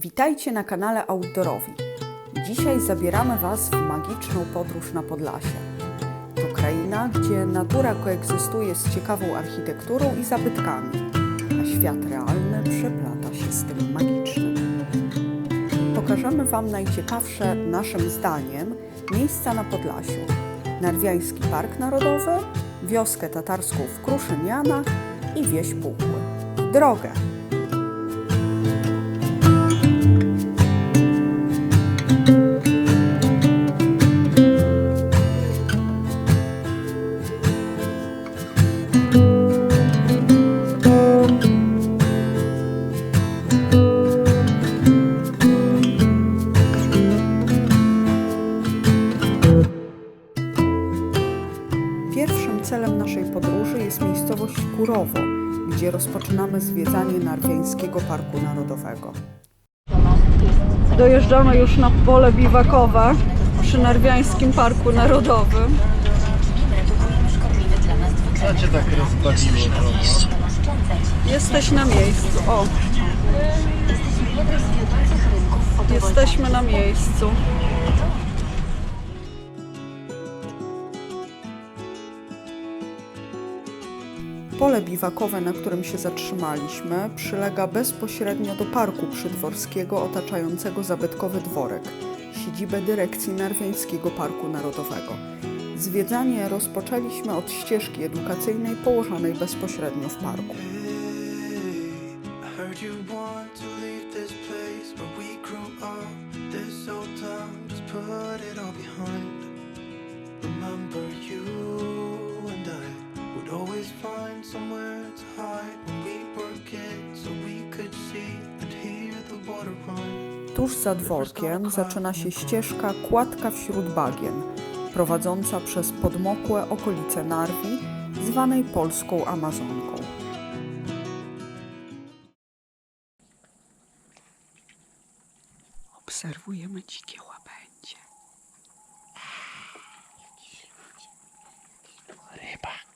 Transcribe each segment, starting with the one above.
Witajcie na kanale Outdoorowi. Dzisiaj zabieramy Was w magiczną podróż na Podlasie. To kraina, gdzie natura koegzystuje z ciekawą architekturą i zabytkami, a świat realny przeplata się z tym magicznym. Pokażemy Wam najciekawsze, naszym zdaniem, miejsca na Podlasiu. Narwiański Park Narodowy, wioskę tatarską w Kruszynianach i wieś Puchły. Drogę! Gdzie rozpoczynamy zwiedzanie Narwiańskiego Parku Narodowego. Dojeżdżamy już na pole biwakowe przy Narwiańskim Parku Narodowym. Co cię tak rozbawiło? Jesteś na miejscu. O, jesteśmy na miejscu. Pole biwakowe, na którym się zatrzymaliśmy, przylega bezpośrednio do parku przydworskiego otaczającego zabytkowy dworek, siedzibę dyrekcji Narwiańskiego Parku Narodowego. Zwiedzanie rozpoczęliśmy od ścieżki edukacyjnej położonej bezpośrednio w parku. Remember you and I would always find somewhere to hide when we were kids, so we could see and hear the water run. Tuż za dworkiem zaczyna się ścieżka Kładka wśród bagien, prowadząca przez podmokłe okolice Narwi, zwanej polską Amazonką. Obserwujemy dzikie łabędzie. Rybak.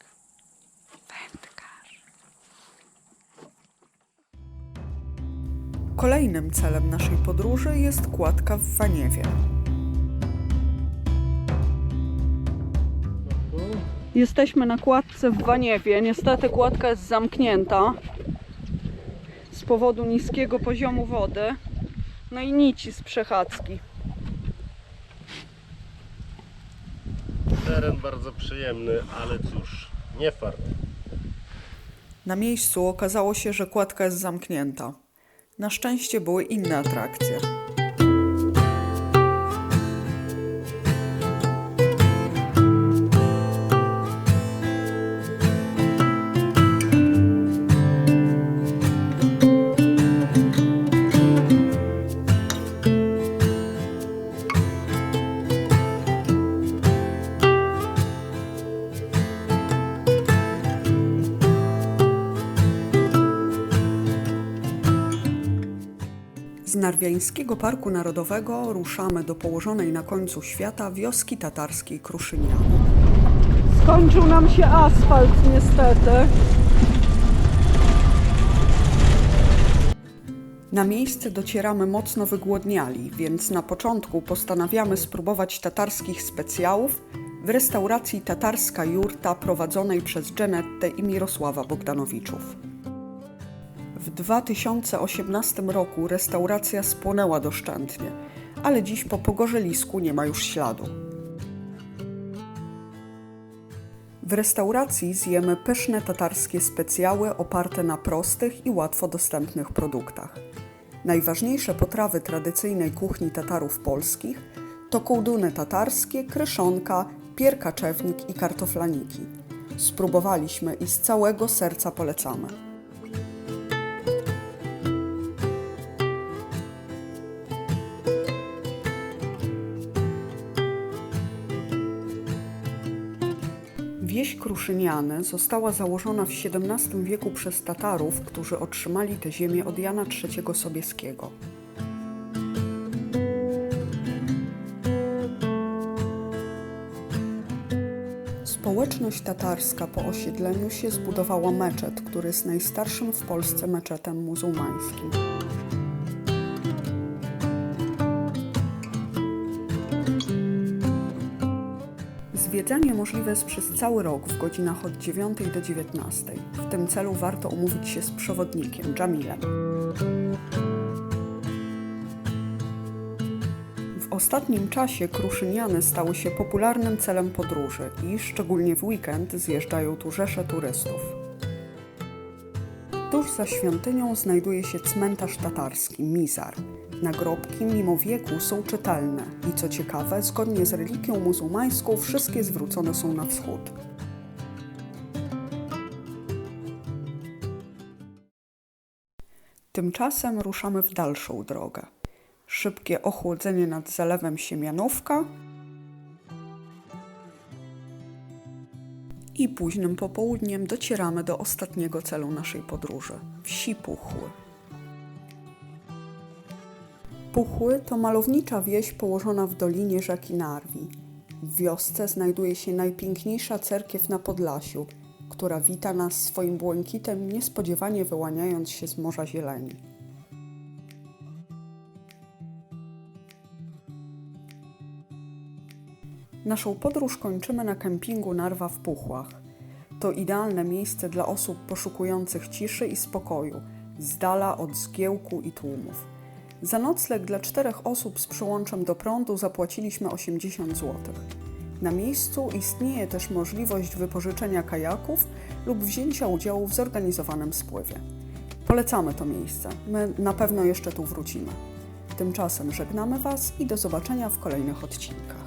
Kolejnym celem naszej podróży jest kładka w Waniewie. Jesteśmy na kładce w Waniewie. Niestety kładka jest zamknięta z powodu niskiego poziomu wody. No i nici z przechadzki. Teren bardzo przyjemny, ale cóż, nie fart. Na miejscu okazało się, że kładka jest zamknięta. Na szczęście były inne atrakcje. Narwiańskiego Parku Narodowego ruszamy do położonej na końcu świata wioski tatarskiej Kruszyniany. Skończył nam się asfalt niestety. Na miejsce docieramy mocno wygłodniali, więc na początku postanawiamy spróbować tatarskich specjałów w restauracji Tatarska Jurta prowadzonej przez Dżenettę i Mirosława Bogdanowiczów. W 2018 roku restauracja spłonęła doszczętnie, ale dziś po pogorzelisku nie ma już śladu. W restauracji zjemy pyszne tatarskie specjały oparte na prostych i łatwo dostępnych produktach. Najważniejsze potrawy tradycyjnej kuchni Tatarów polskich to kołduny tatarskie, kryszonka, pierkaczewnik i kartoflaniki. Spróbowaliśmy i z całego serca polecamy. Wieś Kruszyniany została założona w XVII wieku przez Tatarów, którzy otrzymali tę ziemię od Jana III Sobieskiego. Społeczność tatarska po osiedleniu się zbudowała meczet, który jest najstarszym w Polsce meczetem muzułmańskim. Zwiedzanie możliwe jest przez cały rok w godzinach od 9 do 19. W tym celu warto umówić się z przewodnikiem, Jamilem. W ostatnim czasie Kruszyniany stały się popularnym celem podróży i szczególnie w weekend zjeżdżają tu rzesze turystów. Tuż za świątynią znajduje się cmentarz tatarski, Mizar. Nagrobki mimo wieku są czytelne i co ciekawe, zgodnie z religią muzułmańską wszystkie zwrócone są na wschód. Tymczasem ruszamy w dalszą drogę. Szybkie ochłodzenie nad zalewem Siemianówka i późnym popołudniem docieramy do ostatniego celu naszej podróży wsi Puchły. Puchły to malownicza wieś położona w dolinie rzeki Narwi. W wiosce znajduje się najpiękniejsza cerkiew na Podlasiu, która wita nas swoim błękitem, niespodziewanie wyłaniając się z morza zieleni. Naszą podróż kończymy na kempingu Narwa w Puchłach. To idealne miejsce dla osób poszukujących ciszy i spokoju, z dala od zgiełku i tłumów. Za nocleg dla czterech osób z przyłączem do prądu zapłaciliśmy 80 zł. Na miejscu istnieje też możliwość wypożyczenia kajaków lub wzięcia udziału w zorganizowanym spływie. Polecamy to miejsce. My na pewno jeszcze tu wrócimy. Tymczasem żegnamy Was i do zobaczenia w kolejnych odcinkach.